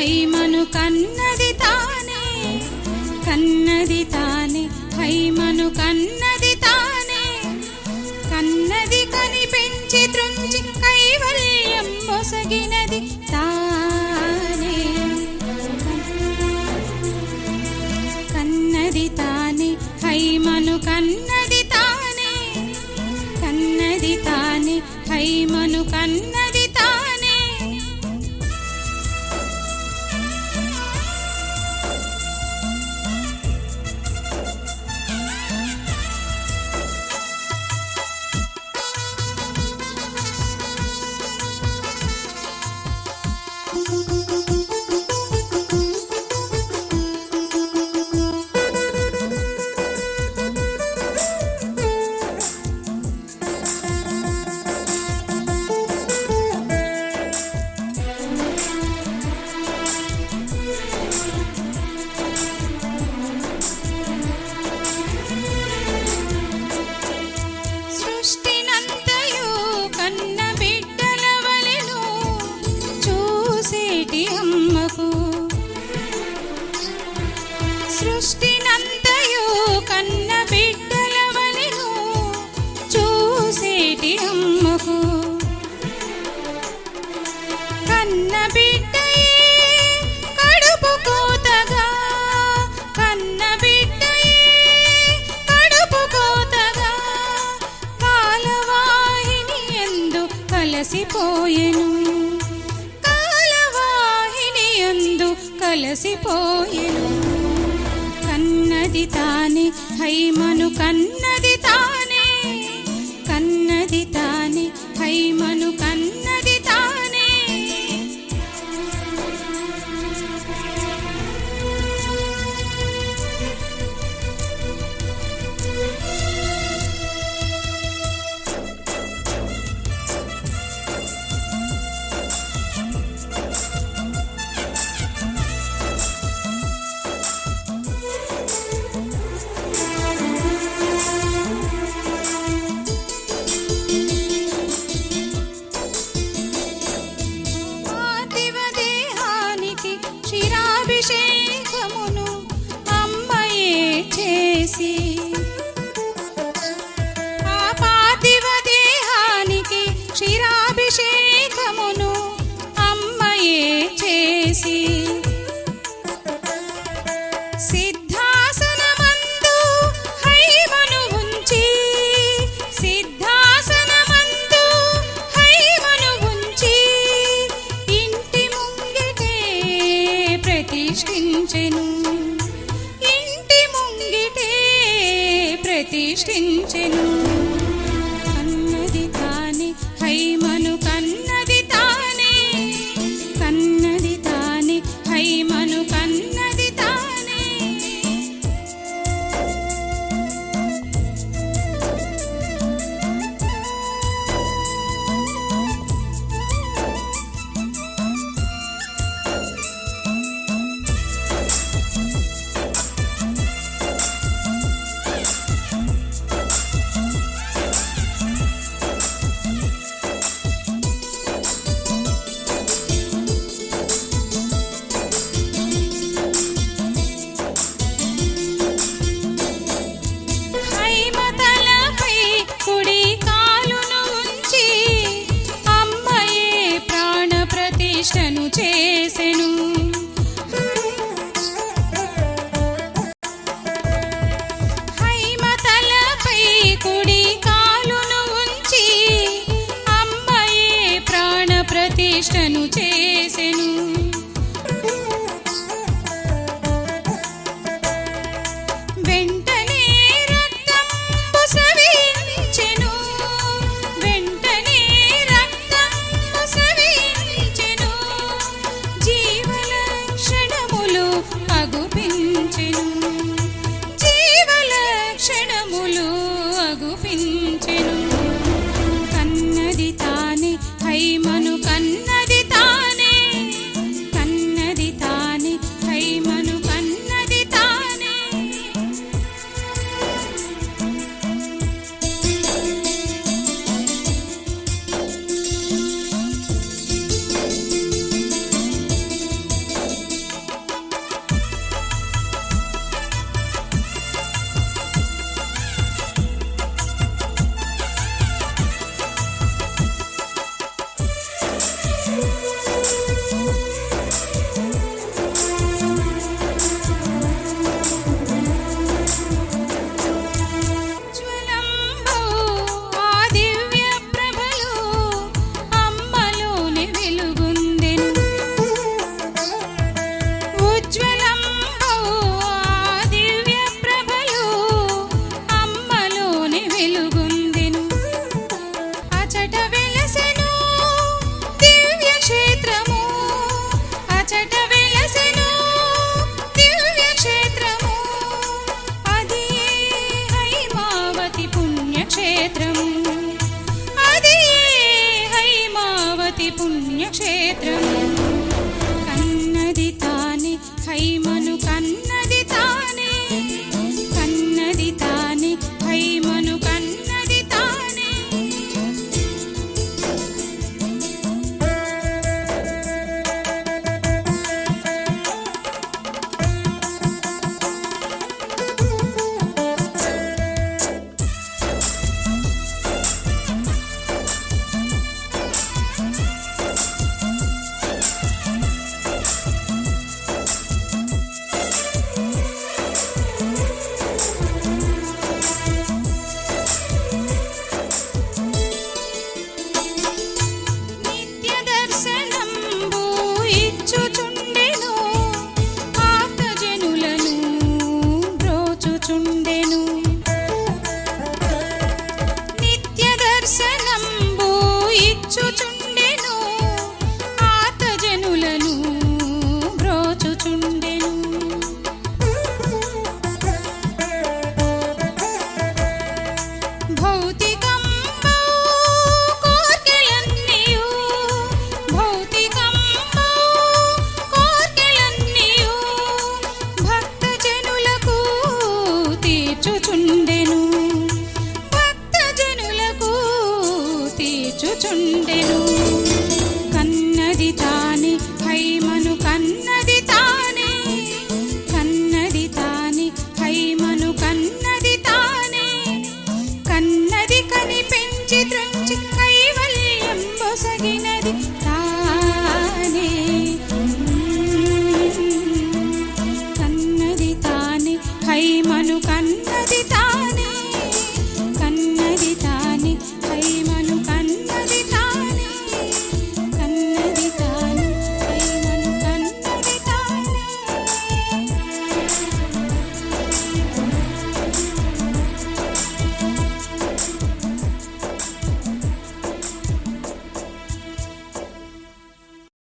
హైమను కన్నది తానే కన్నది తానే హైమను కన్నది తానే. కన్నది కొని పెంచి తృంచి కైవల్యం మొసగినది తానే. కన్నది తానే హైమను కన్నది తానే. కన్నది తానే హైమను కన్నది పోయెను కాలవాహినియందు కలసిపోయిను. కన్నది తాని హైమను కన్నది తానే. కన్నది తాని హైమను కన్న ప్రతిష్ఠించెను. ఇంటి ముంగిటే ప్రతిష్ఠించెను. వెలుగొందెను అచట వెలసెను దివ్య క్షేత్రము అచట వెలసెను దివ్య క్షేత్రము అది హైమావతి పుణ్యక్షేత్రము అది హైమావతి పుణ్యక్షేత్రము కన్నది తాని హైమను